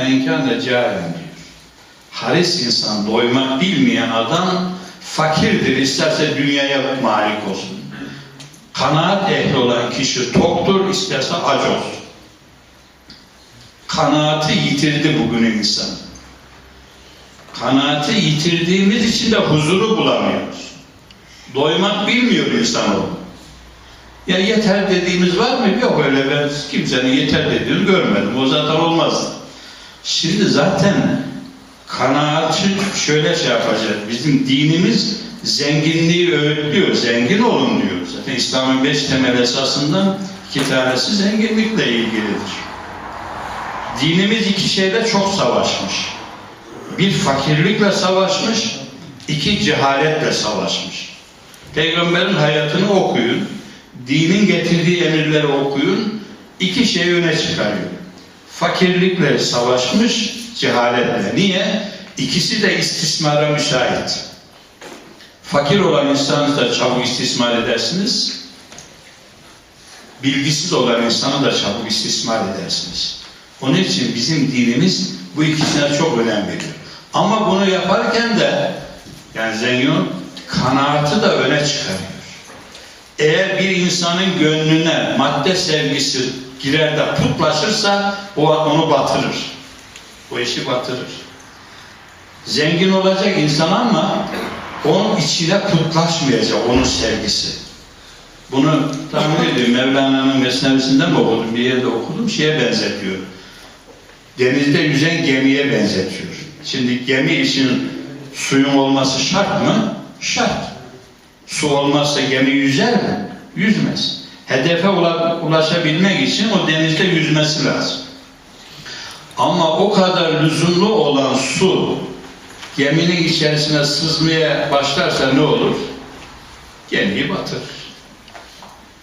menkâne câren. Haris insan, doymak bilmeyen adam fakirdir. İsterse dünyaya malik olsun. Kanaat ehli olan kişi toktur, isterse aç olsun. Kanaati yitirdi bugünün insan. Kanaati yitirdiğimiz için de huzuru bulamıyoruz. Doymak bilmiyor insanoğlu. Ya yeter dediğimiz var mı? Yok öyle ben kimsenin yeter dediğini görmedim. O zaten olmazdı. Şimdi zaten kanaatı şöyle şey yapacak. Bizim dinimiz zenginliği öğütlüyor. Zengin olun diyor. Zaten İslam'ın beş temel esasından iki tanesi zenginlikle ilgilidir. Dinimiz iki şeyde çok savaşmış. Bir fakirlikle savaşmış, iki cehaletle savaşmış. Peygamberin hayatını okuyun, dinin getirdiği emirleri okuyun, iki şey öne çıkarıyor. Fakirlikle savaşmış, cehaletle. Niye? İkisi de istismara müsait. Fakir olan insanı da çabuk istismar edersiniz. Bilgisiz olan insanı da çabuk istismar edersiniz. Onun için bizim dinimiz bu ikisine çok önem veriyor. Ama bunu yaparken de yani zengin kanaatı da öne çıkarıyor. Eğer bir insanın gönlüne madde sevgisi girer de putlaşırsa o onu batırır. O işi batırır. Zengin olacak insan ama onun içine putlaşmayacak onun sevgisi. Bunu tahmin ediyorum. Mevlana'nın mesnevisinden mi okudum? Bir yerde okudum. Şeye benzetiyor. Denizde yüzen gemiye benzetiyor. Şimdi gemi için suyun olması şart mı? Şart. Su olmazsa gemi yüzer mi? Yüzmez. Hedefe ula- ulaşabilmek için o denizde yüzmesi lazım. Ama o kadar lüzumlu olan su geminin içerisine sızmaya başlarsa ne olur? Gemiyi batırır.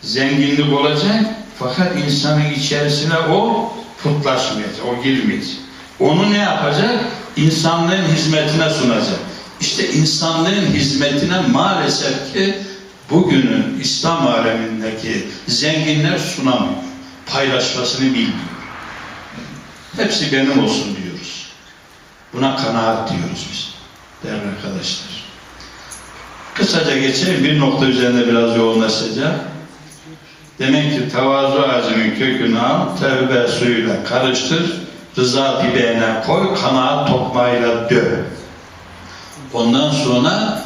Zenginlik olacak fakat insanın içerisine o putlaşmayacak, o girmeyecek. Onu ne yapacak? İnsanlığın hizmetine sunacak. İşte insanlığın hizmetine maalesef ki bugünün İslam alemindeki zenginler sunamıyor. Paylaşmasını bilmiyor. Hepsi benim olsun diyoruz. Buna kanaat diyoruz biz. Değerli arkadaşlar. Kısaca geçeyim. Bir nokta üzerinde biraz yoğunlaşacağım. Demek ki tevazu ağacının kökünü al, tevbe suyuyla karıştır, rıza bibeğine koy, kanaat tokmağıyla döv. Ondan sonra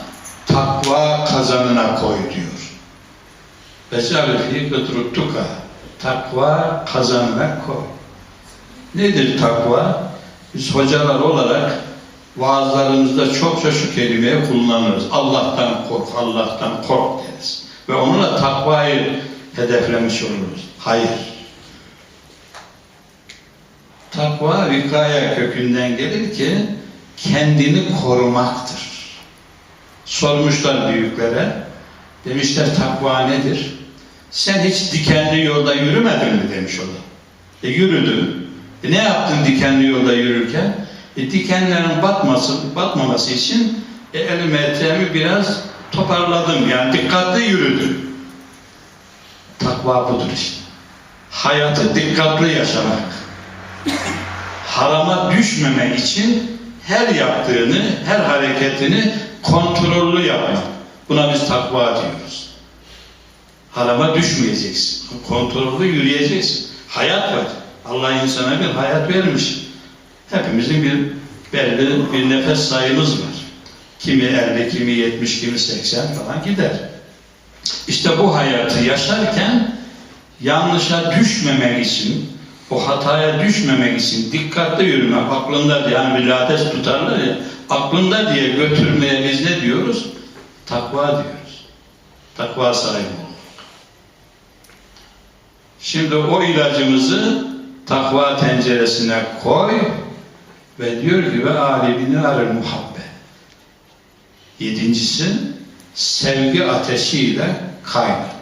takva kazanına koy diyor. Becari fi kıdruttuka. Takva kazanına koy. Nedir takva? Biz hocalar olarak vaazlarımızda çokça şu kelimeyi kullanırız. Allah'tan kork, Allah'tan kork deriz. Ve onunla takvayı hedeflemiş oluruz. Hayır. Takva vikaya kökünden gelir ki kendini korumaktır. Sormuşlar büyüklere. Demişler takva nedir? Sen hiç dikenli yolda yürümedin mi demiş o. E yürüdüm. E ne yaptın dikenli yolda yürürken? E dikenlerin batması, batmaması için e, elimi eteğimi biraz toparladım. Yani dikkatli yürüdüm. Takva budur işte. Hayatı dikkatli yaşamak. Harama düşmemek için her yaptığını, her hareketini kontrollü yapmak. Buna biz takva diyoruz. Harama düşmeyeceksin. Kontrollü yürüyeceksin. Hayat var. Allah insana bir hayat vermiş. Hepimizin bir belli bir nefes sayımız var. Kimi 50, kimi 70, kimi 80 falan gider. İşte bu hayatı yaşarken yanlışa düşmemek için, o hataya düşmemek için dikkatli yürümek, aklında diye, yani bir lades tutarlar ya, aklında diye götürmeye biz ne diyoruz? Takva diyoruz. Takva sahibi olmak. Şimdi o ilacımızı takva tenceresine koy ve diyor ki ve alimini arır muhabbe. Yedincisi sevgi ateşiyle kaynat.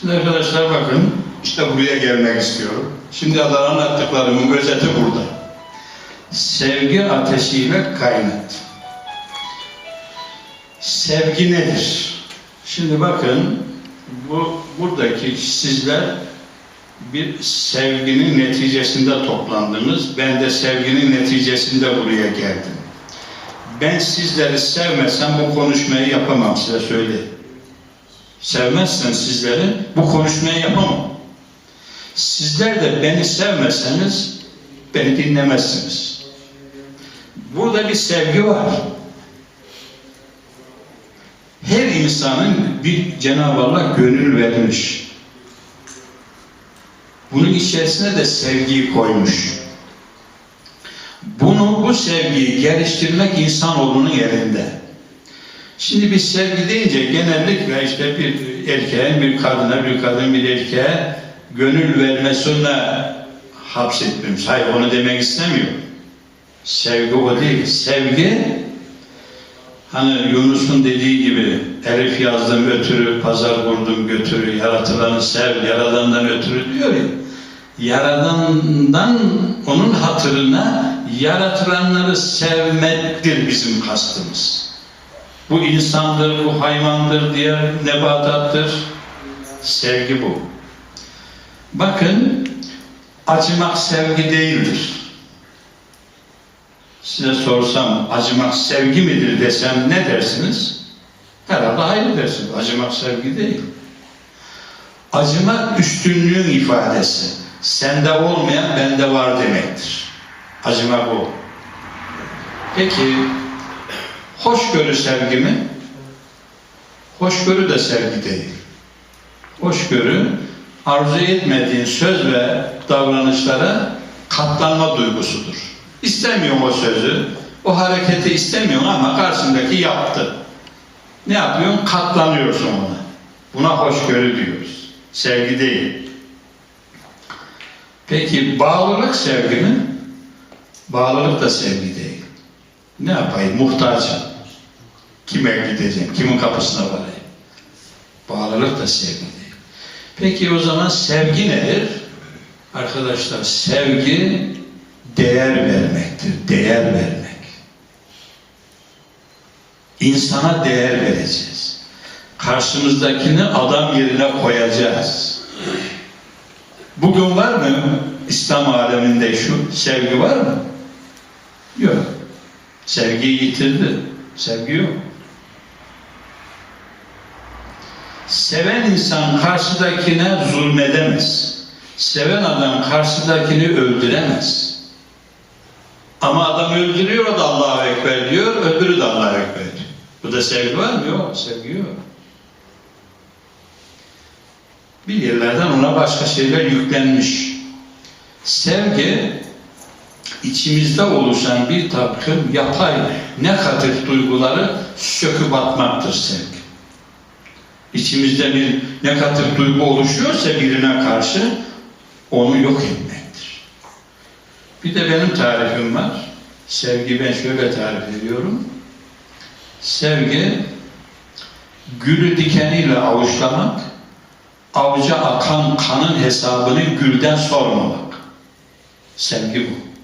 Şimdi arkadaşlar bakın işte buraya gelmek istiyorum. Şimdi kadar anlattıklarımın özeti burada. Sevgi ateşiyle kaynat. Sevgi nedir? Şimdi bakın bu buradaki sizler bir sevginin neticesinde toplandınız. Ben de sevginin neticesinde buraya geldim. Ben sizleri sevmesem bu konuşmayı yapamam size söyleyeyim. Sevmezsen sizleri bu konuşmayı yapamam. Sizler de beni sevmeseniz beni dinlemezsiniz. Burada bir sevgi var. Her insanın bir Cenab-ı Allah gönül vermiş. Bunun içerisine de sevgiyi koymuş. Bunu, bu sevgiyi geliştirmek insanoğlunun elinde. Şimdi biz sevgi deyince genellikle işte bir erkeğin bir kadına, bir kadın bir erkeğe gönül vermesine hapsetmemiz. Hayır onu demek istemiyorum. Sevgi o değil. Sevgi hani Yunus'un dediği gibi Elif yazdım ötürü, pazar kurdum götürü, yaratılanı sev, yaradandan ötürü diyor ya. Yaradandan onun hatırına yaratılanları sevmektir bizim kastımız. Bu insandır, bu hayvandır, diğer nebatattır. Sevgi bu. Bakın, acımak sevgi değildir. Size sorsam acımak sevgi midir desem ne dersiniz? Herhalde hayır dersiniz. Acımak sevgi değil. Acımak üstünlüğün ifadesi. Sende olmayan bende var demektir. Acımak o. Peki hoşgörü sevgi mi? Hoşgörü de sevgi değil. Hoşgörü arzu etmediğin söz ve davranışlara katlanma duygusudur. İstemiyorsun o sözü, o hareketi istemiyorsun ama karşındaki yaptı. Ne yapıyorsun? Katlanıyorsun ona. Buna hoşgörü diyoruz. Sevgi değil. Peki bağlılık sevgi mi? Bağlılık da sevgi değil. Ne yapayım? Muhtacım. Kime gideceğim? Kimin kapısına varayım? Bağlılık da sevgi değil. Peki o zaman sevgi nedir? Arkadaşlar sevgi değer vermektir. Değer vermek. İnsana değer vereceğiz. Karşımızdakini adam yerine koyacağız. Bugün var mı İslam aleminde şu sevgi var mı? Yok. Sevgiyi yitirdi. Sevgi yok. Seven insan karşıdakine zulmedemez. Seven adam karşıdakini öldüremez. Ama adam öldürüyor o da Allahu Ekber diyor, öbürü de Allahu Ekber. Bu da sevgi var mı? Yok, sevgi yok. Bir yerlerden ona başka şeyler yüklenmiş. Sevgi içimizde oluşan bir takım yapay negatif duyguları söküp atmaktır sevgi. İçimizde bir negatif duygu oluşuyorsa birine karşı onu yok etmektir. Bir de benim tarifim var. Sevgi ben şöyle tarif ediyorum. Sevgi gülü dikeniyle avuçlamak, avcı akan kanın hesabını gülden sormamak. Sevgi bu.